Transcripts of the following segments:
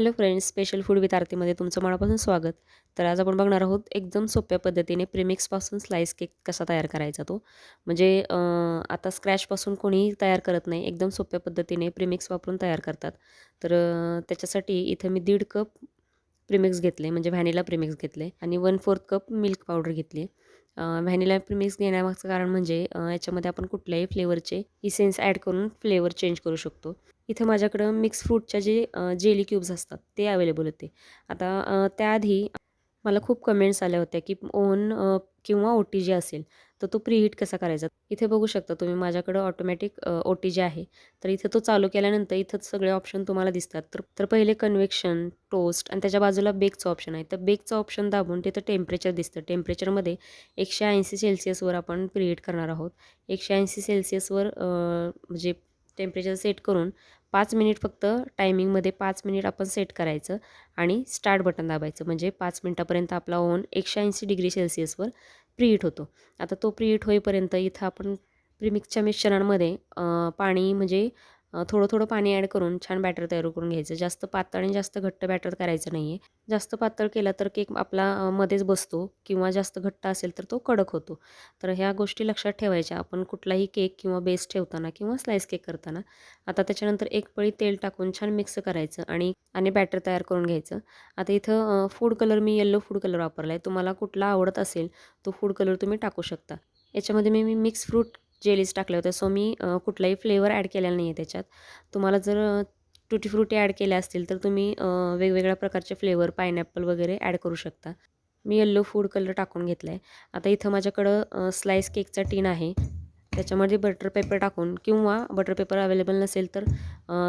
Hello friends special food with आरतीमध्ये तुमचं मनापासून स्वागत. तर आज आपण बघणार आहोत एकदम सोप्या पद्धतीने प्रिमिक्सपासून स्लाईस केक कसा तयार करायचा तो. म्हणजे आता स्क्रॅचपासून कोणीही तयार करत नाही एकदम सोप्या पद्धतीने प्रिमिक्स वापरून तयार करतात. तर त्याच्यासाठी इथं मी दीड कप प्रिमिक्स घेतले म्हणजे व्हॅनिला प्रिमिक्स घेतले आणि one fourth cup milk powder घेतली. व्हॅनिला मिक्स घेण्यामागचं कारण म्हणजे याच्यामध्ये आपण कुठल्याही फ्लेवरचे इसेन्स ॲड करून फ्लेवर चेंज करू शकतो. इथं माझ्याकडं मिक्स फ्रूटच्या जे जेली क्यूब्स असतात ते अवेलेबल होते. आता त्याआधी मला खूप कमेंट्स आल्या होत्या की ओन किंवा ओ टी जी असेल तर तो प्रीहीट कसा करायचा? इथे बघू शकता तुम्ही माझ्याकडं ऑटोमॅटिक ओ टी जी आहे. तर इथे तो चालू केल्यानंतर इथंच सगळे ऑप्शन तुम्हाला दिसतात. तर तर पहिले कन्वेक्शन टोस्ट आणि त्याच्या बाजूला बेकचं ऑप्शन आहे. तर बेकचं ऑप्शन दाबून तिथं टेम्परेचर दिसतं. टेम्परेचरमध्ये एकशे ऐंशी सेल्सिअसवर आपण प्रीहीट करणार आहोत. एकशे ऐंशी सेल्सिअसवर म्हणजे टेम्परेचर सेट करून पाच मिनिट फक्त टायमिंगमध्ये पाच मिनिट आपण सेट करायचं आणि स्टार्ट बटन दाबायचं. म्हणजे पाच मिनटापर्यंत आपला ओव्हन एकशे ऐंशी डिग्री सेल्सिअसवर प्रीहीट होतो. आता तो प्रीहीट होईपर्यंत इथं आपण प्रीमिक्सच्या मिश्रणांमध्ये पाणी म्हणजे थोडं थोडं पाणी ॲड करून छान बॅटर तयार करून घ्यायचं. जास्त पातळ आणि जास्त घट्ट बॅटर करायचं नाही आहे जास्त पातळ केला तर केक आपला मध्येच बसतो किंवा जास्त घट्ट असेल तर तो कडक होतो. तर ह्या गोष्टी लक्षात ठेवायच्या. आपण कुठलाही केक किंवा बेस ठेवताना किंवा स्लाईस केक करताना आता त्याच्यानंतर एक पळी तेल टाकून छान मिक्स करायचं आणि आणि बॅटर तयार करून घ्यायचं. आता इथं फूड कलर मी येल्लो फूड कलर वापरला आहे तुम्हाला कुठला आवडत असेल तो फूड कलर तुम्ही टाकू शकता. याच्यामध्ये मी मी मिक्स फ्रूट जेलीज टाकल्या होत्या सो मी कुठलाही फ्लेवर ॲड केलेला नाही आहे त्याच्यात. तुम्हाला जर टुटी फ्रुटी ॲड केल्या असतील तर तुम्ही वेगवेगळ्या प्रकारचे फ्लेवर पायनॅपल वगैरे ॲड करू शकता. मी येल्लो फूड कलर टाकून घेतला आहे आता इथं माझ्याकडं स्लाईस केकचा टीन आहे. त्याच्यामध्ये बटर पेपर टाकून किंवा बटर पेपर अवेलेबल नसेल तर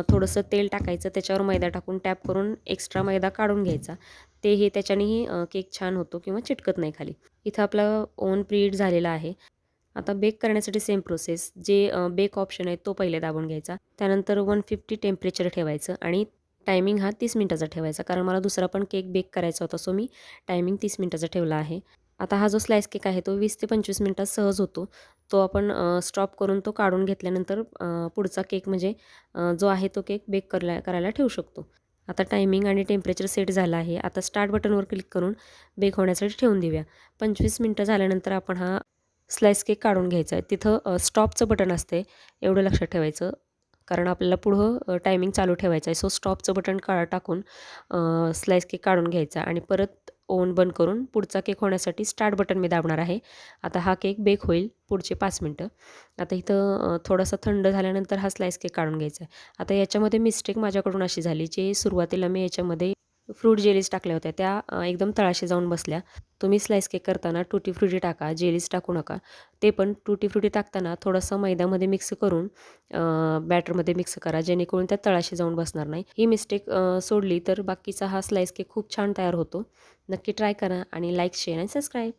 थोडंसं तेल टाकायचं. त्याच्यावर मैदा टाकून टॅप करून एक्स्ट्रा मैदा काढून घ्यायचा. ते हे त्याच्यानेही केक छान होतो किंवा चिटकत नाही खाली. इथं आपला ओन प्रीट झालेला आहे. आता बेक करण्यासाठी सेम प्रोसेस जे बेक ऑप्शन आहे तो पहिले दाबून घ्यायचा. त्यानंतर वन फिफ्टी टेम्परेचर ठेवायचं आणि टायमिंग हा तीस मिनटाचा ठेवायचा. कारण मला दुसरा पण केक बेक करायचा होता सो मी टायमिंग तीस मिनटाचा ठेवला आहे. आता हा जो स्लाईस केक आहे तो वीस ते पंचवीस मिनटात सहज होतो. तो आपण स्टॉप करून तो काढून घेतल्यानंतर पुढचा केक म्हणजे जो आहे तो केक बेक करला करायला ठेवू शकतो. आता टायमिंग आणि टेम्परेचर सेट झालं आहे. आता स्टार्ट बटनवर क्लिक करून बेक होण्यासाठी ठेवून देऊया. पंचवीस मिनटं झाल्यानंतर आपण हा स्लाईस केक काढून घ्यायचा आहे. तिथं स्टॉपचं बटन असते एवढं लक्षात ठेवायचं. कारण आपल्याला पुढं टायमिंग चालू ठेवायचं आहे. सो स्टॉपचं बटन का टाकून स्लाईस केक काढून घ्यायचा आणि परत ओव्हन बंद करून पुढचा केक होण्यासाठी स्टार्ट बटन मी दाबणार आहे. आता हा केक बेक होईल पुढचे पाच मिनटं. आता इथं थोडासा थंड झाल्यानंतर हा स्लाईस केक काढून घ्यायचा आहे. आता याच्यामध्ये मिस्टेक माझ्याकडून अशी झाली जे सुरुवातीला मी याच्यामध्ये फ्रूट जेलीज टाकल्या होत्या. त्या एकदम तळाशी जाऊन बसल्या. तुम्ही स्लाईस केक करताना टुटी फ्रुटी टाका जेलीज टाकू नका. ते पण टुटी फ्रुटी टाकताना थोडंसं मैद्यामध्ये मिक्स करून बॅटरमध्ये मिक्स करा. जेणेकरून त्या तळाशी जाऊन बसणार नाही. ही मिस्टेक सोडली तर बाकीचा हा स्लाईस केक खूप छान तयार होतो. नक्की ट्राय करा आणि लाईक शेअर आणि सबस्क्राईब